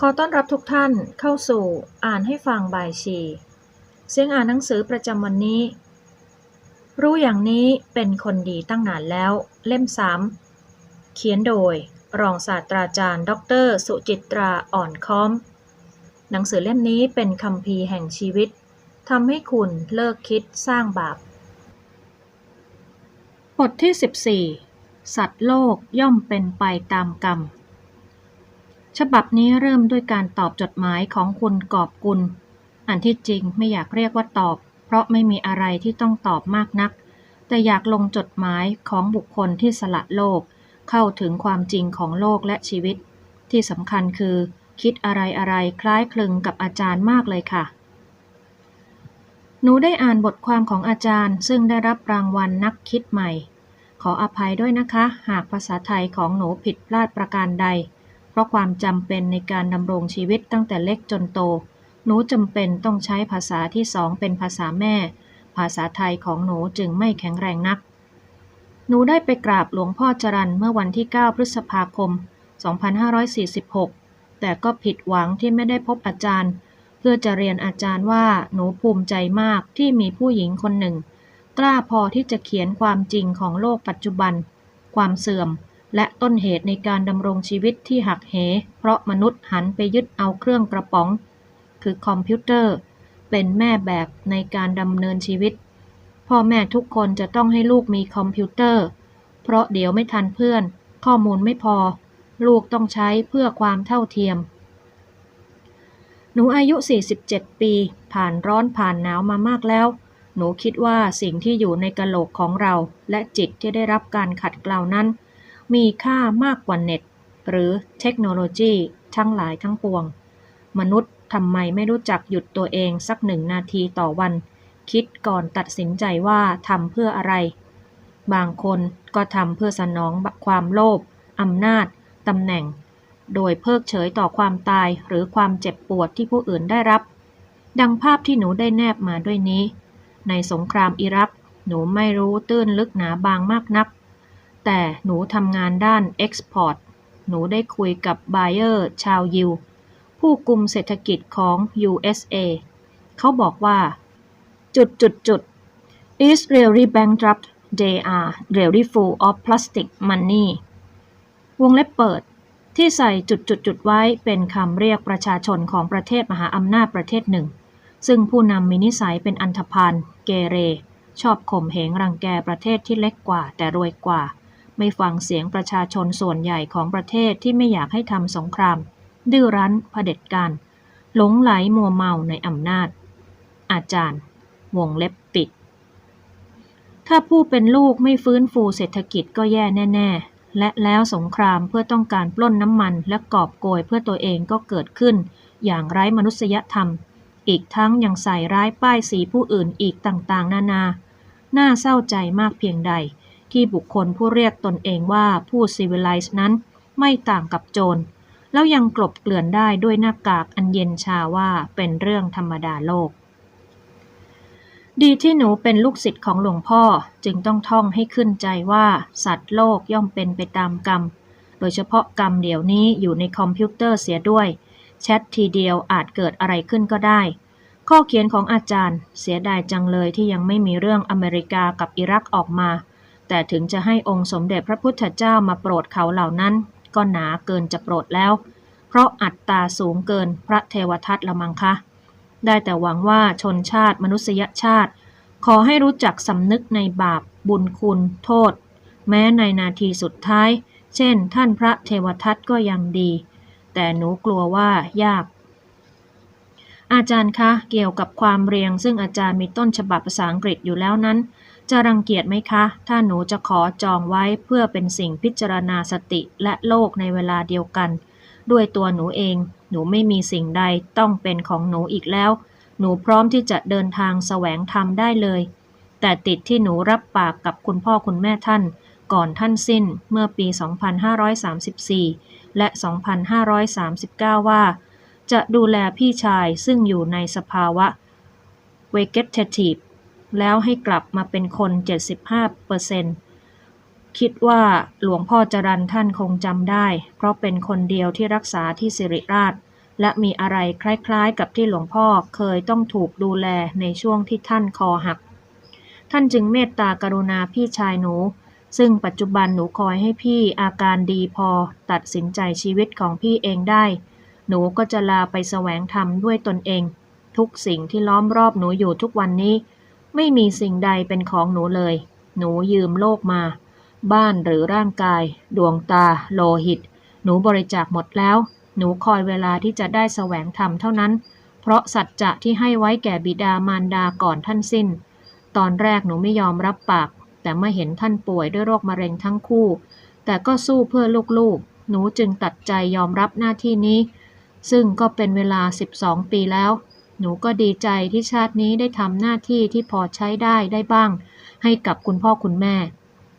ขอต้อนรับทุกท่านเข้าสู่อ่านให้ฟังบายชี เสียงอ่านหนังสือประจำวันนี้ รู้อย่างนี้เป็นคนดีตั้งนานแล้ว เล่มสามเขียนโดย รองศาสตราจารย์ ดร สุจิตราอ่อนค้อม หนังสือเล่มนี้เป็นคำพีร์แห่งชีวิตทำให้คุณเลิกคิดสร้างบาปบทที่ 14 สัตว์โลกย่อมเป็นไปตามกรรม ฉบับนี้เริ่มด้วยการตอบจดหมายของคุณกอบกุล อันที่จริงไม่อยากเรียกว่าตอบ เพราะไม่มีอะไรที่ต้องตอบมากนัก แต่อยากลงจดหมายของบุคคลที่สละโลก เข้าถึงความจริงของโลกและชีวิต ที่สำคัญคือ คิดอะไรอะไรคล้ายคลึงกับอาจารย์มากเลยค่ะ หนูได้อ่านบทความของอาจารย์ ซึ่งได้รับรางวัลนักคิดใหม่ ขออภัยด้วยนะคะ หากภาษาไทยของหนูผิดพลาดประการใด ราะความจำเป็นในการดำรงชีวิตตั้งแต่เล็กจนโต หนูจำเป็นต้องใช้ภาษาที่สองเป็นภาษาแม่ ภาษาไทยของหนูจึงไม่แข็งแรงนัก หนูได้ไปกราบหลวงพ่อจรันเมื่อวันที่ 9 พฤษภาคม 2546 แต่ก็ผิดหวังที่ไม่ได้พบอาจารย์ เพื่อจะเรียนอาจารย์ว่าหนูภูมิใจมากที่มีผู้หญิงคนหนึ่ง กล้าพอที่จะเขียนความจริงของโลกปัจจุบัน ความเสื่อม และต้นเหตุในการดำรงชีวิตที่หักเห เพราะมนุษย์หันไปยึดเอาเครื่องกระป๋อง คือคอมพิวเตอร์ เป็นแม่แบบในการดำเนินชีวิต พ่อแม่ทุกคนจะต้องให้ลูกมีคอมพิวเตอร์ เพราะเดี๋ยวไม่ทันเพื่อน ข้อมูลไม่พอ ลูกต้องใช้เพื่อความเท่าเทียม หนูอายุ 47 ปี ผ่านร้อนผ่านหนาวมามากแล้วหนูคิดว่าสิ่งที่อยู่ในกะโหลกของเรา และจิตที่ได้รับการขัดเกลานั้น มีค่ามากกว่าเน็ต หรือเทคโนโลยีทั้งหลายทั้งปวง มนุษย์ทำไมไม่รู้จักหยุดตัวเองสักหนึ่งนาทีต่อวัน คิดก่อนตัดสินใจว่าทำเพื่ออะไร บางคนก็ทำเพื่อสนองความโลภอำนาจตำแหน่ง โดยเพิกเฉยต่อความตายหรือความเจ็บปวดที่ผู้อื่นได้รับ ดังภาพที่หนูได้แนบมาด้วยนี้ ในสงครามอิรัก หนูไม่รู้ตื้นลึกหนาบางมากนัก แต่หนูทำงานด้านเอ็กซ์พอร์ต หนูได้คุยกับไบเออร์ชาวยิว ผู้กุมเศรษฐกิจของ USA เขาบอกว่า จุดจุดจุด is really bankrupt they are really full of plastic money วงเล็บเปิด ที่ใส่จุดจุดจุดไว้เป็นคำเรียกประชาชนของประเทศมหาอำนาจประเทศหนึ่ง ซึ่งผู้นำมีนิสัยเป็นอันธพาลเกเร ชอบข่มเหงรังแกประเทศที่เล็กกว่าแต่รวยกว่า ไม่ฟังเสียงประชาชนส่วนใหญ่ของประเทศที่ไม่อยากให้ทำสงคราม ดื้อรั้นเผด็จการหลงไหลมัวเมาในอำนาจ อาจารย์ วงเล็บปิด ถ้าผู้เป็นลูกไม่ฟื้นฟูเศรษฐกิจก็แย่แน่ ๆ และแล้วสงครามเพื่อต้องการปล้นน้ำมันและกอบโกยเพื่อตัวเองก็เกิดขึ้น อย่างไร้มนุษยธรรม อีกทั้งยังใส่ร้ายป้ายสีผู้อื่นอีกต่างๆ นานา น่าเศร้าใจมากเพียงใด ที่บุคคลผู้เรียกตนเองว่าผู้ซีวิไลซ์นั้นไม่ต่างกับโจร แล้วยังกลบเกลื่อนได้ด้วยหน้ากากอันเย็นชาว่าเป็นเรื่องธรรมดาโลก ดีที่หนูเป็นลูกศิษย์ของหลวงพ่อจึงต้องท่องให้ขึ้นใจว่าสัตว์โลกย่อมเป็นไปตามกรรม โดยเฉพาะกรรมเดี๋ยวนี้อยู่ในคอมพิวเตอร์เสียด้วย แชททีเดียวอาจเกิดอะไรขึ้นก็ได้ข้อเขียนของอาจารย์ เสียดายจังเลยที่ยังไม่มีเรื่องอเมริกากับอิรักออกมา แต่ถึงจะให้องค์สมเด็จพระพุทธเจ้ามาโปรดเขาเหล่านั้น ก็หนาเกินจะโปรดแล้ว เพราะอัตตาสูงเกินพระเทวทัตละมังคะ ได้แต่หวังว่าชนชาติมนุษยชาติ ขอให้รู้จักสำนึกในบาปบุญคุณโทษ แม้ในนาทีสุดท้าย เช่น ท่านพระเทวทัตก็ยังดี แต่หนูกลัวว่ายากอาจารย์คะ เกี่ยวกับความเรียงซึ่งอาจารย์มีต้นฉบับภาษาอังกฤษอยู่แล้วนั้น จะรังเกียจไหมคะ ถ้าหนูจะขอจองไว้เพื่อเป็นสิ่งพิจารณาสติและโลกในเวลาเดียวกัน ด้วยตัวหนูเอง หนูไม่มีสิ่งใดต้องเป็นของหนูอีกแล้ว หนูพร้อมที่จะเดินทางแสวงธรรมได้เลย แต่ติดที่หนูรับปากกับคุณพ่อคุณแม่ท่าน ก่อนท่านสิ้นเมื่อปี 2534 และ 2539 ว่า จะดูแลพี่ชายซึ่งอยู่ในสภาวะ vegetative แล้วให้กลับมาเป็นคน 75%คิดว่าหลวงพ่อจรันท่านคงจำได้ เพราะเป็นคนเดียวที่รักษาที่สิริราช และมีอะไรคล้ายๆ กับที่หลวงพ่อเคยต้องถูกดูแลในช่วงที่ท่านคอหัก ท่านจึงเมตตากรุณาพี่ชายหนู ซึ่งปัจจุบันหนูคอยให้พี่อาการดีพอตัดสินใจชีวิตของพี่เองได้ หนูก็จะลาไปแสวงธรรมด้วยตนเอง ทุกสิ่งที่ล้อมรอบหนูอยู่ทุกวันนี้ ไม่มีสิ่งใดเป็นของหนูเลย หนูยืมโลกมา บ้านหรือร่างกาย ดวงตา โลหิต หนูบริจาคหมดแล้ว หนูคอยเวลาที่จะได้แสวงธรรมเท่านั้น เพราะสัจจะที่ให้ไว้แก่บิดามารดาก่อนท่านสิ้น ตอนแรกหนูไม่ยอมรับปาก แต่เมื่อเห็นท่านป่วยด้วยโรคมะเร็งทั้งคู่ แต่ก็สู้เพื่อลูกๆ หนูจึงตัดใจยอมรับหน้าที่นี้ ซึ่งก็เป็นเวลา 12 ปีแล้ว หนูก็ดีใจที่ชาตินี้ได้ทำหน้าที่ที่พอใช้ได้ได้บ้าง ให้กับคุณพ่อคุณแม่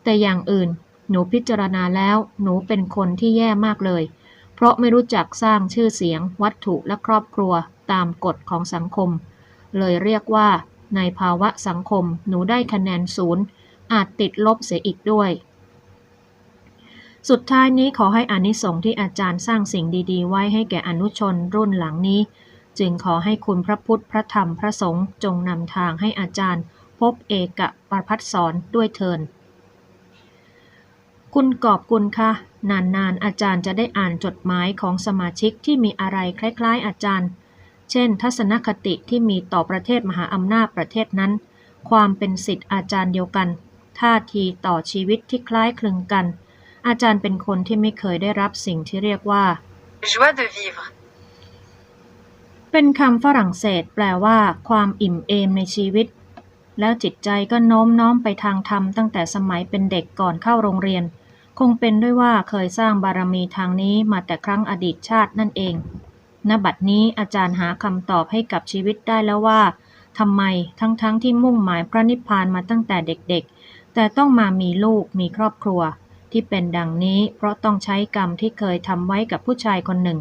แต่อย่างอื่น หนูพิจารณาแล้วหนูเป็นคนที่แย่มากเลย เพราะไม่รู้จักสร้างชื่อเสียง วัตถุและครอบครัวตามกฎของสังคม เลยเรียกว่า ในภาวะสังคมหนูได้คะแนนศูนย์อาจติดลบเสียอีกด้วย สุดท้ายนี้ขอให้อานิสงส์ที่อาจารย์สร้างสิ่งดี ๆ ไว้ให้แก่อนุชนรุ่นหลังนี้ จึงขอให้คุณพระพุทธพระธรรมพระสงฆ์จงนำทางให้อาจารย์ พบเอกะประพัฒสอนด้วยเทินคุณกอบกุลคะนานๆอาจารย์จะได้อ่านจดหมายของสมาชิกที่มีอะไรคล้ายๆ อาจารย์ เช่น ทัศนคติที่มีต่อประเทศมหาอำนาจประเทศนั้น ความเป็นสิทธิ์อาจารย์เดียวกัน ท่าทีต่อชีวิตที่คล้ายคลึงกัน อาจารย์เป็นคนที่ไม่เคยได้รับสิ่งที่เรียกว่า Joie de vivre. เป็นคำฝรั่งเศสแปลว่า ความอิ่มเอมในชีวิต แล้วจิตใจก็โน้มน้อมไปทางธรรมตั้งแต่สมัยเป็นเด็กก่อนเข้าโรงเรียน คงเป็นด้วยว่าเคยสร้างบารมีทางนี้มาแต่ครั้งอดีตชาตินั่นเอง ณ บัดนี้อาจารย์หาคำตอบให้กับชีวิตได้แล้วว่าทำไมทั้งๆทที่มุ่งหมายพระนิพพานมาตั้งแต่เด็กๆ แต่ต้องมามีลูกมีครอบครัว ที่เป็นดังนี้เพราะต้องใช้กรรมที่เคยทำไว้กับผู้ชายคนหนึ่ง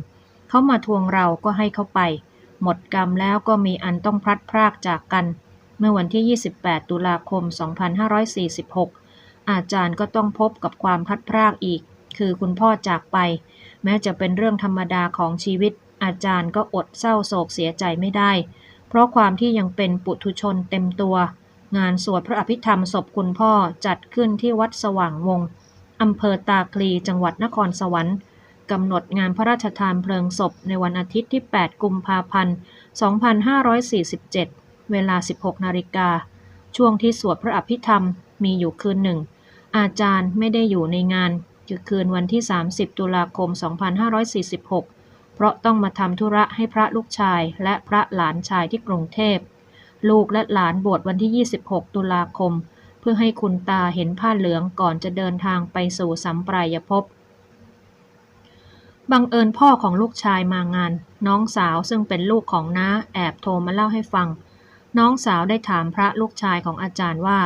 เขามาทวงเราก็ให้เขาไป หมดกรรมแล้วก็มีอันต้องพลัดพรากจากกัน เมื่อวันที่ 28 ตุลาคม 2546 อาจารย์ก็ต้องพบกับความพลัดพรากอีก คือคุณพ่อจากไป แม้จะเป็นเรื่องธรรมดาของชีวิต อาจารย์ก็อดเศร้าโศกเสียใจไม่ได้ เพราะความที่ยังเป็นปุถุชนเต็มตัว งานสวดพระอภิธรรมศพคุณพ่อจัดขึ้นที่วัดสว่างวงศ์อำเภอตาคลีจังหวัดนครสวรรค์ กำหนดงานพระราชทานเพลิงศพในวันอาทิตย์ที่ 8 กุมภาพันธ์ 2547 เวลา 16 นาฬิกา ช่วงที่สวดพระอภิธรรมมีอยู่คืนหนึ่ง อาจารย์ไม่ได้อยู่ในงานคือคืนวันที่ 30 ตุลาคม 2546 เพราะต้องมาทำธุระให้พระลูกชายและพระหลานชายที่กรุงเทพ ลูกและหลานบวชวันที่ 26 ตุลาคม เพื่อให้คุณตาเห็นผ้าเหลืองก่อนจะเดินทางไปสู่สัมปรายภพ บังเอิญพ่อของลูกชายมางาน น้องสาวซึ่งเป็นลูกของน้าแอบโทรมาเล่าให้ฟัง น้องสาวได้ถามพระลูกชายของอาจารย์ว่า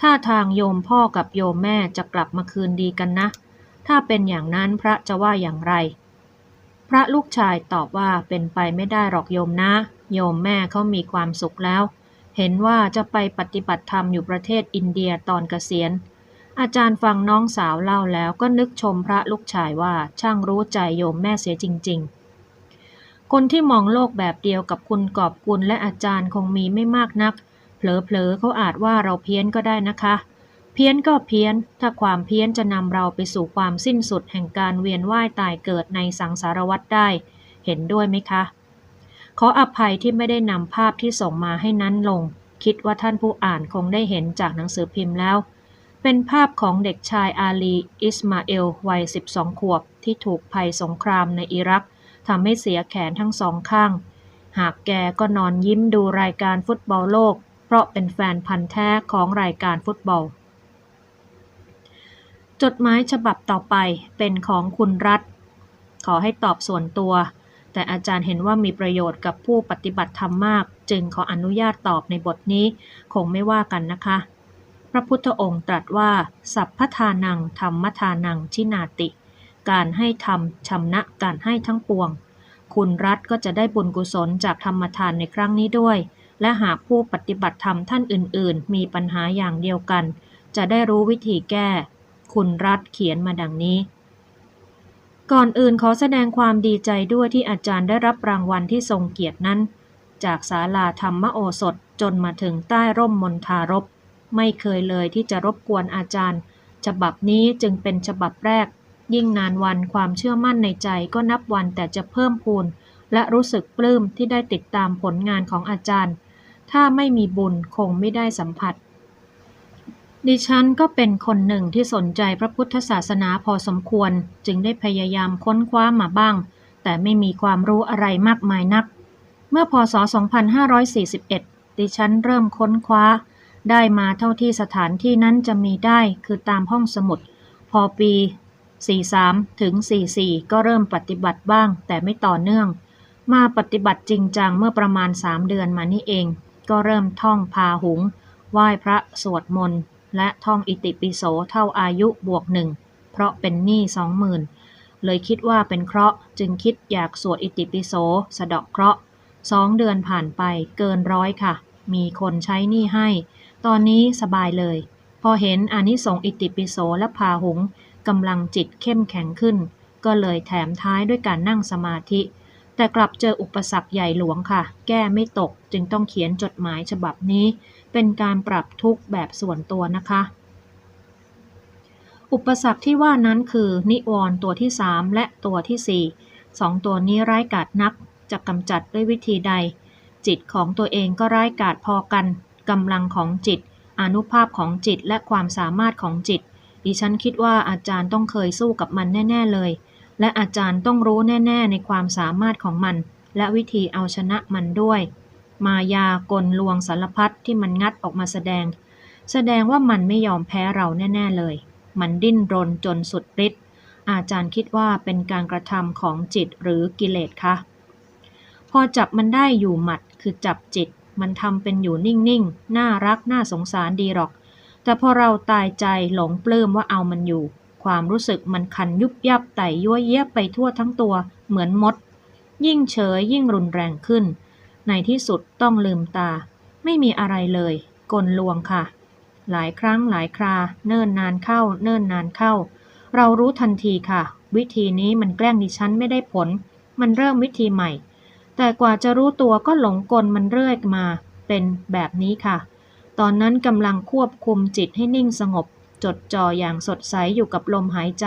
ถ้าทางโยมพ่อกับโยมแม่จะกลับมาคืนดีกันนะ ถ้าเป็นอย่างนั้นพระจะว่าอย่างไร พระลูกชายตอบว่าเป็นไปไม่ได้หรอกโยมนะ โยมแม่เขามีความสุขแล้ว เห็นว่าจะไปปฏิบัติธรรมอยู่ประเทศอินเดียตอนเกษียณ อาจารย์ฟังน้องสาวเล่าแล้วก็นึกชมพระลูกชายว่าช่างรู้ใจโยมแม่เสียจริง ๆ คนที่มองโลกแบบเดียวกับคุณกอบกุลและอาจารย์คงมีไม่มากนัก เผลอๆเขาอาจว่าเราเพี้ยนก็ได้นะคะ เพี้ยนก็เพี้ยน ถ้าความเพี้ยนจะนำเราไปสู่ความสิ้นสุดแห่งการเวียนว่ายตายเกิดในสังสารวัฏได้ เห็นด้วยไหมคะ ขออภัยที่ไม่ได้นำภาพที่ส่งมาให้นั้นลง คิดว่าท่านผู้อ่านคงได้เห็นจากหนังสือพิมพ์แล้ว เป็นภาพของเด็กชายอาลี อิสมาเอล วัย 12 ขวบ ที่ถูกภัยสงครามในอิรักทำให้เสียแขนทั้งสองข้าง หากแกก็นอนยิ้มดูรายการฟุตบอลโลก เพราะเป็นแฟนพันธ์แท้ของรายการฟุตบอล จดหมายฉบับต่อไปเป็นของคุณรัฐ ขอให้ตอบส่วนตัว แต่อาจารย์เห็นว่ามีประโยชน์กับผู้ปฏิบัติธรรมมาก จึงขออนุญาตตอบในบทนี้ คงไม่ว่ากันนะคะ ระพุทธองค์ตรัสว่า สัพพทานังธรรมทานังชินาติ การให้ธรรมชำนะการให้ทั้งปวง คุณรัฐก็จะได้บุญกุศลจากธรรมทานในครั้งนี้ด้วย และหากผู้ปฏิบัติธรรมท่านอื่น ๆ มีปัญหาอย่างเดียวกัน จะได้รู้วิธีแก้ คุณรัฐเขียนมาดังนี้ก่อนอื่นขอแสดงความดีใจด้วยที่อาจารย์ได้รับรางวัลที่ทรงเกียรตินั้น จากศาลาธรรมโอสถจนมาถึงใต้ร่มมนทารบ ไม่เคยเลยที่จะรบกวนอาจารย์ ฉบับนี้จึงเป็นฉบับแรก ยิ่งนานวันความเชื่อมั่นในใจก็นับวันแต่จะเพิ่มพูน และรู้สึกปลื้มที่ได้ติดตามผลงานของอาจารย์ ถ้าไม่มีบุญคงไม่ได้สัมผัส ดิฉันก็เป็นคนหนึ่งที่สนใจพระพุทธศาสนาพอสมควร จึงได้พยายามค้นคว้ามาบ้าง แต่ไม่มีความรู้อะไรมากมายนัก เมื่อพศ 2541 ดิฉันเริ่มค้นคว้า ได้มาเท่าที่สถานที่นั้นจะมีได้คือตามห้องสมุด พอปี 43 ถึง 44 ก็เริ่มปฏิบัติบ้าง แต่ไม่ต่อเนื่อง มาปฏิบัติจริงจังเมื่อประมาณ 3 เดือนมานี่เอง ก็เริ่มท่องพาหุง ไหว้พระสวดมนต์ และท่องอิติปิโสเท่าอายุบวกหนึ่ง เพราะเป็นหนี้สองหมื่นเลยคิดว่าเป็นเคราะห์จึงคิดอยากสวดอิติปิโสสะเดาะเคราะห์สองเดือนผ่านไปเกินร้อยค่ะ มีคนใช้หนี้ให้ ตอนนี้สบายเลย พอเห็นอานิสงส์อิติปิโสและพาหุงกำลังจิตเข้มแข็งขึ้น ก็เลยแถมท้ายด้วยการนั่งสมาธิ แต่กลับเจออุปสรรคใหญ่หลวงค่ะ แก้ไม่ตกจึงต้องเขียนจดหมายฉบับนี้ เป็นการปรับทุกข์แบบส่วนตัวนะคะ อุปสรรคที่ว่านั้นคือ นิวรณ์ตัวที่ 3 และตัวที่4สองตัวนี้ร้ายกาจนักจะกำจัดด้วยวิธีใด จิตของตัวเองก็ร้ายกาจพอกัน กำลังของจิต อนุภาพของจิตและความสามารถของจิต ดิฉันคิดว่าอาจารย์ต้องเคยสู้กับมันแน่ ๆเลย และอาจารย์ต้องรู้แน่ๆ ในความสามารถของมัน และวิธีเอาชนะมันด้วย มายากลลวงสารพัดที่มันงัดออกมาแสดง แสดงว่ามันไม่ยอมแพ้เราแน่ ๆเลย มันดิ้นรนจนสุดฤทธิ์อาจารย์คิดว่าเป็นการกระทำของจิตหรือกิเลสคะพอจับมันได้อยู่หมัดคือจับจิต มันทำเป็นอยู่นิ่งๆ น่ารักน่าสงสารดีหรอก แต่พอเราตายใจหลงปลื้มว่าเอามันอยู่ ความรู้สึกมันคันยุบยับไต่ยั่วเยียบไปทั่วทั้งตัว เหมือนมด ยิ่งเฉยยิ่งรุนแรงขึ้น ในที่สุดต้องลืมตา ไม่มีอะไรเลย กลลวงค่ะ หลายครั้งหลายครา เนิ่นนานเข้า เนิ่นนานเข้า เรารู้ทันทีค่ะ วิธีนี้มันแกล้งดิฉันไม่ได้ผล มันเริ่มวิธีใหม่ แต่กว่าจะรู้ตัวก็หลงกลมันเรื่อยมา เป็นแบบนี้ค่ะ ตอนนั้นกำลังควบคุมจิตให้นิ่งสงบ จดจ่ออย่างสดใสอยู่กับลมหายใจ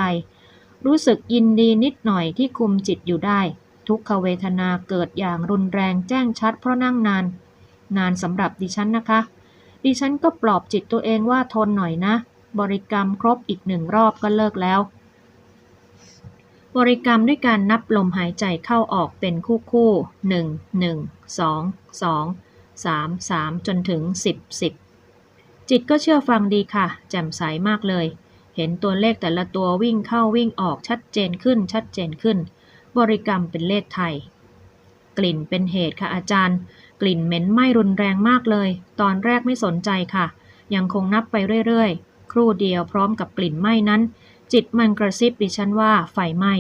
รู้สึกยินดีนิดหน่อยที่คุมจิตอยู่ได้ ทุกขเวทนาเกิดอย่างรุนแรงแจ้งชัดเพราะนั่งนาน นานสำหรับดิฉันนะคะ ดิฉันก็ปลอบจิตตัวเองว่าทนหน่อยนะ บริกรรมครบอีกหนึ่งรอบก็เลิกแล้ว บริกรรมด้วยการนับลมหายใจเข้าออกเป็นคู่คู่หนึ่งหนึ่งสองสองสามสามจนถึงสิบสิบจิตก็เชื่อฟังดีค่ะ แจ่มใสมากเลย เห็นตัวเลขแต่ละตัววิ่งเข้าวิ่งออกชัดเจนขึ้นชัดเจนขึ้น บริกรรมเป็นเลขไทย กลิ่นเป็นเหตุค่ะอาจารย์ กลิ่นเหม็นไหม้รุนแรงมากเลย ตอนแรกไม่สนใจค่ะ ยังคงนับไปเรื่อยๆ ครู่เดียวพร้อมกับกลิ่นไหม้นั้น จิตมันกระซิบดิฉันว่าไฟไหม้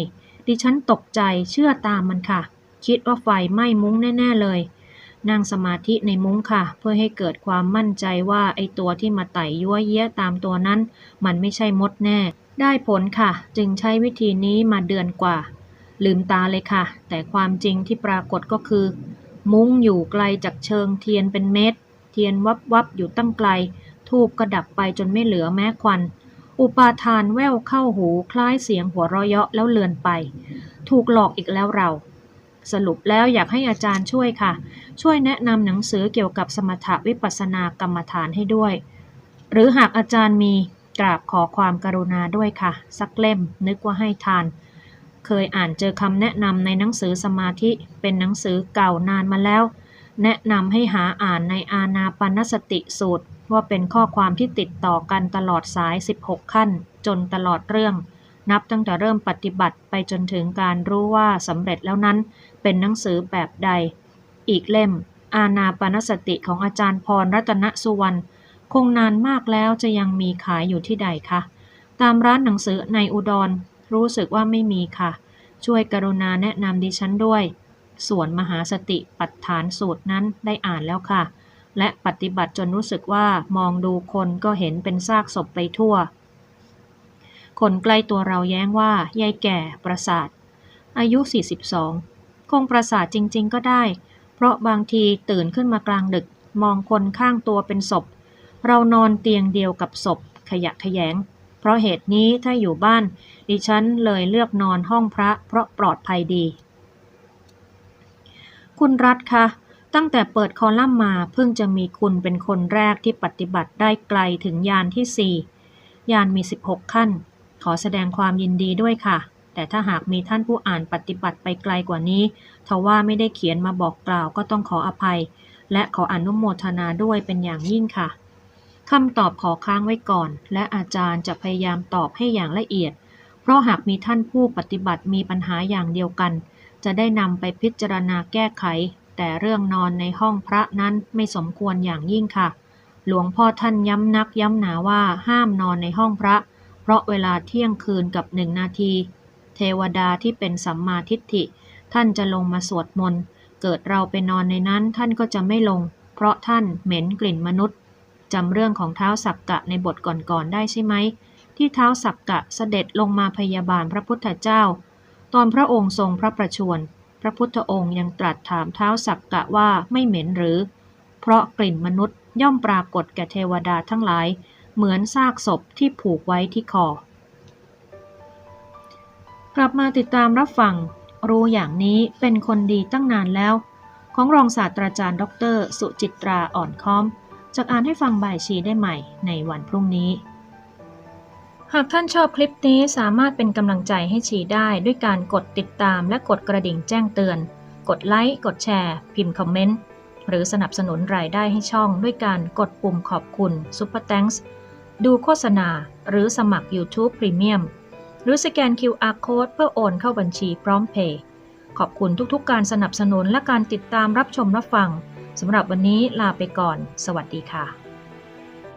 ดิฉันตกใจเชื่อตามมันค่ะ คิดว่าไฟไหม้มุ้งแน่ ๆ เลย นั่งสมาธิในมุ้งค่ะ เพื่อให้เกิดความมั่นใจว่าไอตัวที่มาไต่ยั่วเยี้ยตามตัวนั้น มันไม่ใช่มดแน่ ได้ผลค่ะ จึงใช้วิธีนี้มาเดือนกว่า ลืมตาเลยค่ะ แต่ความจริงที่ปรากฏก็คือ มุ้งอยู่ไกลจากเชิงเทียนเป็นเม็ดเทียนวับวับอยู่ตั้งไกลทูบก็ดับไปจนไม่เหลือแม้ควัน อุปาทานแว่วเข้าหูคล้ายเสียงหัวเราะเยาะแล้วเลือนไป ถูกหลอกอีกแล้วเรา สรุปแล้วอยากให้อาจารย์ช่วยค่ะ ช่วยแนะนำหนังสือเกี่ยวกับสมถะวิปัสสนากรรมฐานให้ด้วย หรือหากอาจารย์มีกราบขอความกรุณาด้วยค่ะ สักเล่มนึกว่าให้ทาน เคยอ่านเจอคำแนะนำในหนังสือสมาธิเป็นหนังสือเก่านานมาแล้ว แนะนำให้หาอ่านในอาณาปานสติสูตร ว่าเป็นข้อความที่ติดต่อกันตลอดสาย 16 ขั้น จนตลอดเรื่อง นับตั้งแต่เริ่มปฏิบัติไปจนถึงการรู้ว่าสำเร็จแล้วนั้น เป็นหนังสือแบบใด อีกเล่ม อาณาปานสติของอาจารย์พรรัตนสุวรรณคงนานมากแล้วจะยังมีขายอยู่ที่ใดคะตามร้านหนังสือในอุดร รู้สึกว่าไม่มีค่ะ ช่วยกรุณาแนะนำดิฉันด้วย ส่วนมหาสติปัฏฐานสูตรนั้นได้อ่านแล้วค่ะ และปฏิบัติจนรู้สึกว่ามองดูคนก็เห็นเป็นซากศพไปทั่ว คนใกล้ตัวเราแย้งว่ายายแก่ประสาท อายุ 42 คงประสาทจริง ๆ ก็ได้ เพราะบางทีตื่นขึ้นมากลางดึก มองคนข้างตัวเป็นศพ เรานอนเตียงเดียวกับศพ ขยะขยงเพราะเหตุนี้ถ้าอยู่บ้าน ดิฉันเลยเลือกนอนห้องพระเพราะปลอดภัยดี คุณรัฐคะตั้งแต่เปิดคอลัมน์มาเพิ่งจะมีคุณเป็นคนแรกที่ปฏิบัติได้ไกลถึงยานที่ 4 ยานมี 16 ขั้น ขอแสดงความยินดีด้วยค่ะ แต่ถ้าหากมีท่านผู้อ่านปฏิบัติไปไกลกว่านี้ทว่าไม่ได้เขียนมาบอกกล่าวก็ต้องขออภัย และขออนุโมทนาด้วยเป็นอย่างยิ่งค่ะคำตอบขอค้างไว้ก่อน และอาจารย์จะพยายามตอบให้อย่างละเอียด เพราะหากมีท่านผู้ปฏิบัติมีปัญหาอย่างเดียวกัน จะได้นำไปพิจารณาแก้ไข แต่เรื่องนอนในห้องพระนั้นไม่สมควรอย่างยิ่งค่ะ หลวงพ่อท่านย้ำนักย้ำหนาว่าห้ามนอนในห้องพระ เพราะเวลาเที่ยงคืนกับหนึ่งนาที เทวดาที่เป็นสัมมาทิฏฐิ ท่านจะลงมาสวดมนต์ เกิดเราไปนอนในนั้นท่านก็จะไม่ลง เพราะท่านเหม็นกลิ่นมนุษย์จำเรื่องของเท้าสักกะในบทก่อนๆได้ใช่ไหมที่เท้าสักกะเสด็จลงมาพยาบาลพระพุทธเจ้า ตอนพระองค์ทรงพระประชวรพระพุทธองค์ยังตรัสถามเท้าสักกะว่าไม่เหม็นหรือ เพราะกลิ่นมนุษย์ย่อมปรากฏแก่เทวดาทั้งหลาย เหมือนซากศพที่ผูกไว้ที่คอ กลับมาติดตามรับฟัง รู้อย่างนี้เป็นคนดีตั้งนานแล้ว ของรองศาสตราจารย์ดอกเตอรสุจิตราอ่อนค้อมจากอ่านให้ฟังบ่ายชีได้ใหม่ในวันพรุ่งนี้ หากท่านชอบคลิปนี้สามารถเป็นกำลังใจให้ชีได้ด้วยการกดติดตามและกดกระดิ่งแจ้งเตือน กดไลค์ กดแชร์ พิมพ์คอมเมนต์ หรือสนับสนุนรายได้ให้ช่องด้วยการกดปุ่มขอบคุณ Super Thanks ดูโฆษณา หรือสมัคร YouTube Premium หรือสแกน QR Code เพื่อโอนเข้าบัญชีพร้อมเพย์ขอบคุณทุกๆ การสนับสนุนและการติดตามรับชมรับฟังสำหรับวันนี้ลาไปก่อน สวัสดีค่ะ